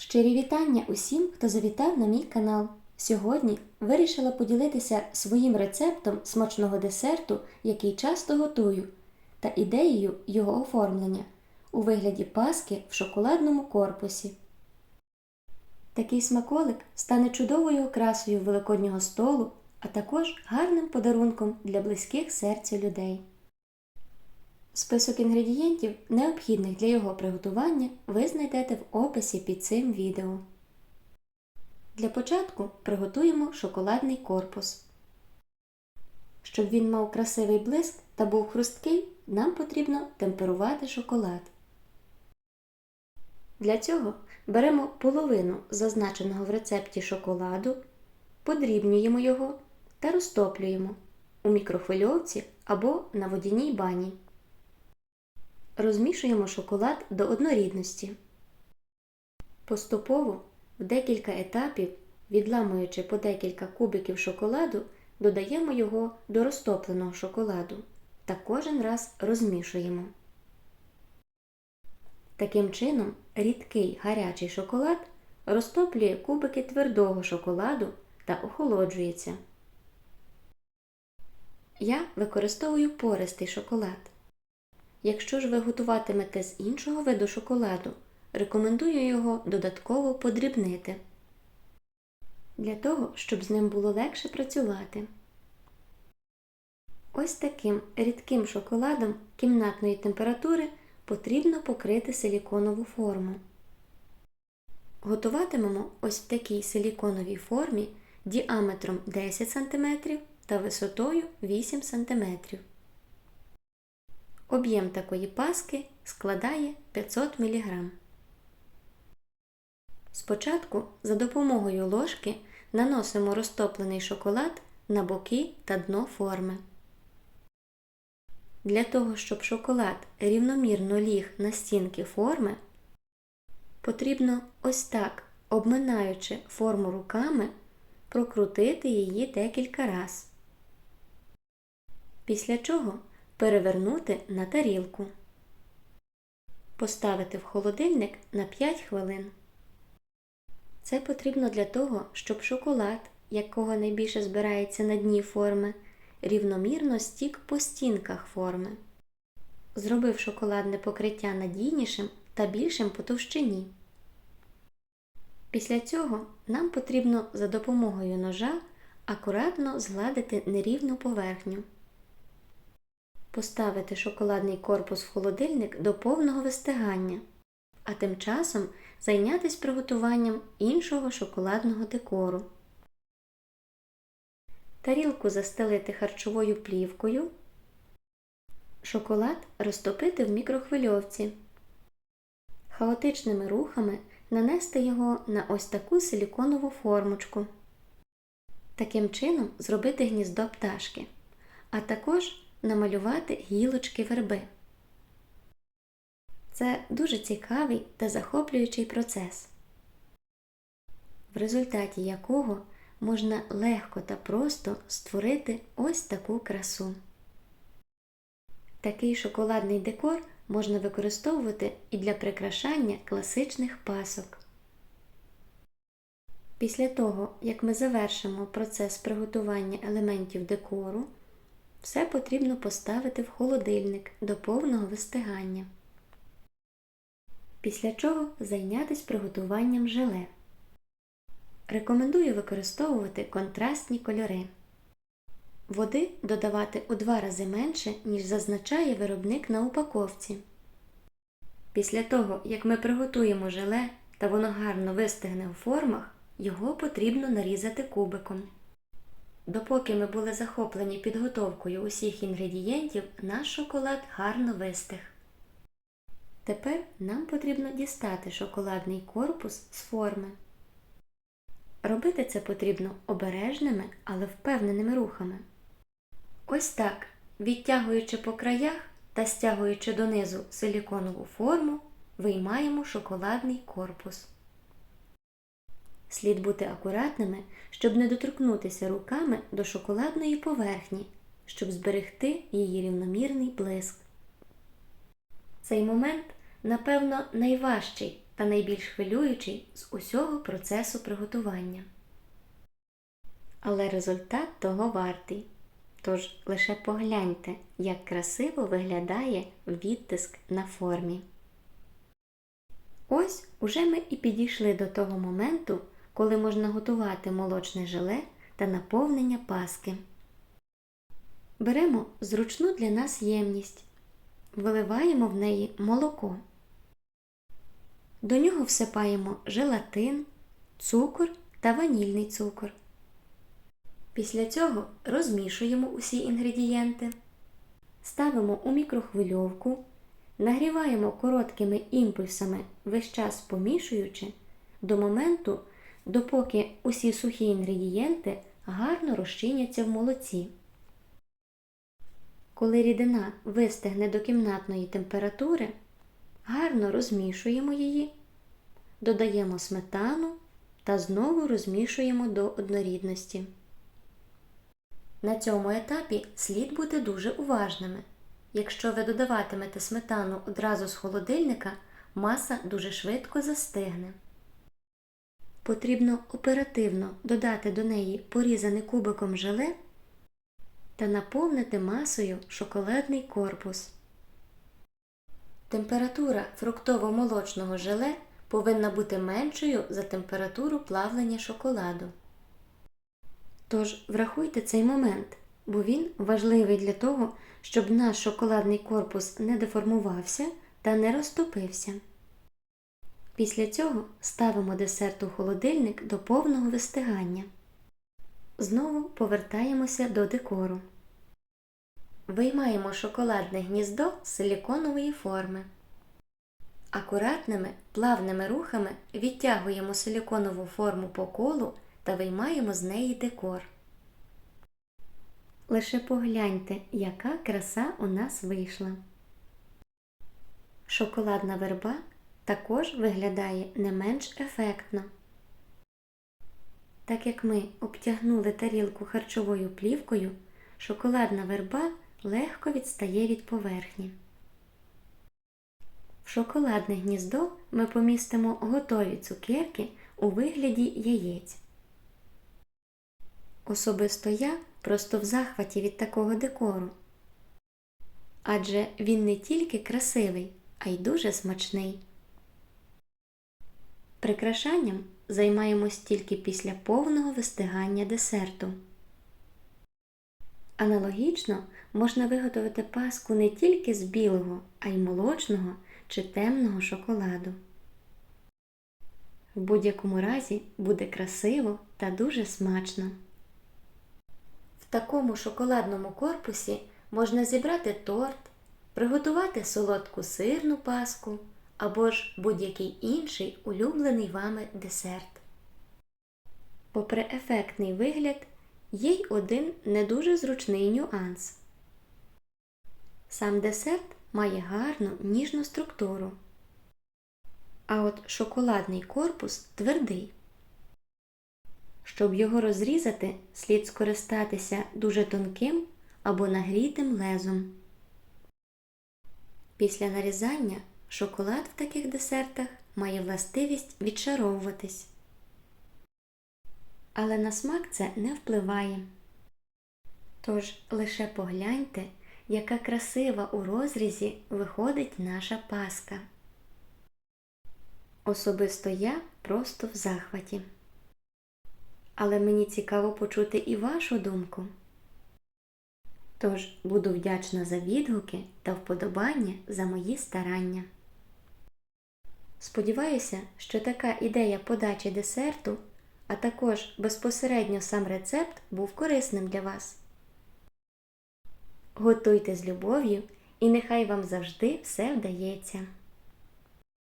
Щирі вітання усім, хто завітав на мій канал. Сьогодні вирішила поділитися своїм рецептом смачного десерту, який часто готую, та ідеєю його оформлення у вигляді паски в шоколадному корпусі. Такий смаколик стане чудовою окрасою великоднього столу, а також гарним подарунком для близьких серцю людей. Список інгредієнтів, необхідних для його приготування, ви знайдете в описі під цим відео. Для початку приготуємо шоколадний корпус. Щоб він мав красивий блиск та був хрусткий, нам потрібно темперувати шоколад. Для цього беремо половину зазначеного в рецепті шоколаду, подрібнюємо його та розтоплюємо у мікрохвильовці або на водяній бані. Розмішуємо шоколад до однорідності. Поступово в декілька етапів, відламуючи по декілька кубиків шоколаду, додаємо його до розтопленого шоколаду та кожен раз розмішуємо. Таким чином, рідкий гарячий шоколад розтоплює кубики твердого шоколаду та охолоджується. Я використовую пористий шоколад. Якщо ж ви готуватимете з іншого виду шоколаду, рекомендую його додатково подрібнити для того, щоб з ним було легше працювати. Ось таким рідким шоколадом кімнатної температури потрібно покрити силіконову форму. Готуватимемо ось в такій силіконовій формі діаметром 10 см та висотою 8 см. Об'єм такої паски складає 500 мг. Спочатку за допомогою ложки наносимо розтоплений шоколад на боки та дно форми. Для того, щоб шоколад рівномірно ліг на стінки форми, потрібно ось так, обминаючи форму руками, прокрутити її декілька раз. Після чого перевернути на тарілку. Поставити в холодильник на 5 хвилин. Це потрібно для того, щоб шоколад, якого найбільше збирається на дні форми, рівномірно стік по стінках форми, зробив шоколадне покриття надійнішим та більшим по товщині. Після цього нам потрібно за допомогою ножа акуратно згладити нерівну поверхню. Поставити шоколадний корпус в холодильник до повного вистигання, а тим часом зайнятися приготуванням іншого шоколадного декору. Тарілку застелити харчовою плівкою, шоколад розтопити в мікрохвильовці, хаотичними рухами нанести його на ось таку силіконову формочку. Таким чином зробити гніздо пташки, а також намалювати гілочки верби. Це дуже цікавий та захоплюючий процес, в результаті якого можна легко та просто створити ось таку красу. Такий шоколадний декор можна використовувати і для прикрашання класичних пасок. Після того, як ми завершимо процес приготування елементів декору, все потрібно поставити в холодильник до повного вистигання. Після чого зайнятися приготуванням желе. Рекомендую використовувати контрастні кольори. Води додавати у два рази менше, ніж зазначає виробник на упаковці. Після того, як ми приготуємо желе та воно гарно вистигне у формах, його потрібно нарізати кубиком. Допоки ми були захоплені підготовкою усіх інгредієнтів, наш шоколад гарно вистиг. Тепер нам потрібно дістати шоколадний корпус з форми. Робити це потрібно обережними, але впевненими рухами. Ось так, відтягуючи по краях та стягуючи донизу силіконову форму, виймаємо шоколадний корпус. Слід бути акуратними, щоб не доторкнутися руками до шоколадної поверхні, щоб зберегти її рівномірний блиск. Цей момент, напевно, найважчий та найбільш хвилюючий з усього процесу приготування. Але результат того вартий. Тож лише погляньте, як красиво виглядає відтиск на формі. Ось уже ми і підійшли до того моменту, коли можна готувати молочне желе та наповнення паски. Беремо зручну для нас ємність, виливаємо в неї молоко. До нього всипаємо желатин, цукор та ванільний цукор. Після цього розмішуємо усі інгредієнти, ставимо у мікрохвильовку, нагріваємо короткими імпульсами весь час помішуючи до моменту, допоки усі сухі інгредієнти гарно розчиняться в молоці. Коли рідина вистигне до кімнатної температури, гарно розмішуємо її, додаємо сметану та знову розмішуємо до однорідності. На цьому етапі слід бути дуже уважними. Якщо ви додаватимете сметану одразу з холодильника, маса дуже швидко застигне. Потрібно оперативно додати до неї порізане кубиком желе та наповнити масою шоколадний корпус. Температура фруктово-молочного желе повинна бути меншою за температуру плавлення шоколаду. Тож врахуйте цей момент, бо він важливий для того, щоб наш шоколадний корпус не деформувався та не розтопився. Після цього ставимо десерт у холодильник до повного вистигання. Знову повертаємося до декору. Виймаємо шоколадне гніздо з силіконової форми. Акуратними плавними рухами відтягуємо силіконову форму по колу та виймаємо з неї декор. Лише погляньте, яка краса у нас вийшла. Шоколадна верба також виглядає не менш ефектно. Так як ми обтягнули тарілку харчовою плівкою, шоколадна верба легко відстає від поверхні. В шоколадне гніздо ми помістимо готові цукерки у вигляді яєць. Особисто я просто в захваті від такого декору. Адже він не тільки красивий, а й дуже смачний. Прикрашанням займаємось тільки після повного вистигання десерту. Аналогічно можна виготовити паску не тільки з білого, а й молочного чи темного шоколаду. В будь-якому разі буде красиво та дуже смачно. В такому шоколадному корпусі можна зібрати торт, приготувати солодку сирну паску або ж будь-який інший улюблений вами десерт. Попри ефектний вигляд, є й один не дуже зручний нюанс. Сам десерт має гарну ніжну структуру, а от шоколадний корпус твердий. Щоб його розрізати, слід скористатися дуже тонким або нагрітим лезом. Після нарізання шоколад в таких десертах має властивість відшаровуватись. Але на смак це не впливає. Тож лише погляньте, яка красива у розрізі виходить наша паска. Особисто я просто в захваті. Але мені цікаво почути і вашу думку. Тож буду вдячна за відгуки та вподобання за мої старання. Сподіваюся, що така ідея подачі десерту, а також безпосередньо сам рецепт був корисним для вас. Готуйте з любов'ю і нехай вам завжди все вдається.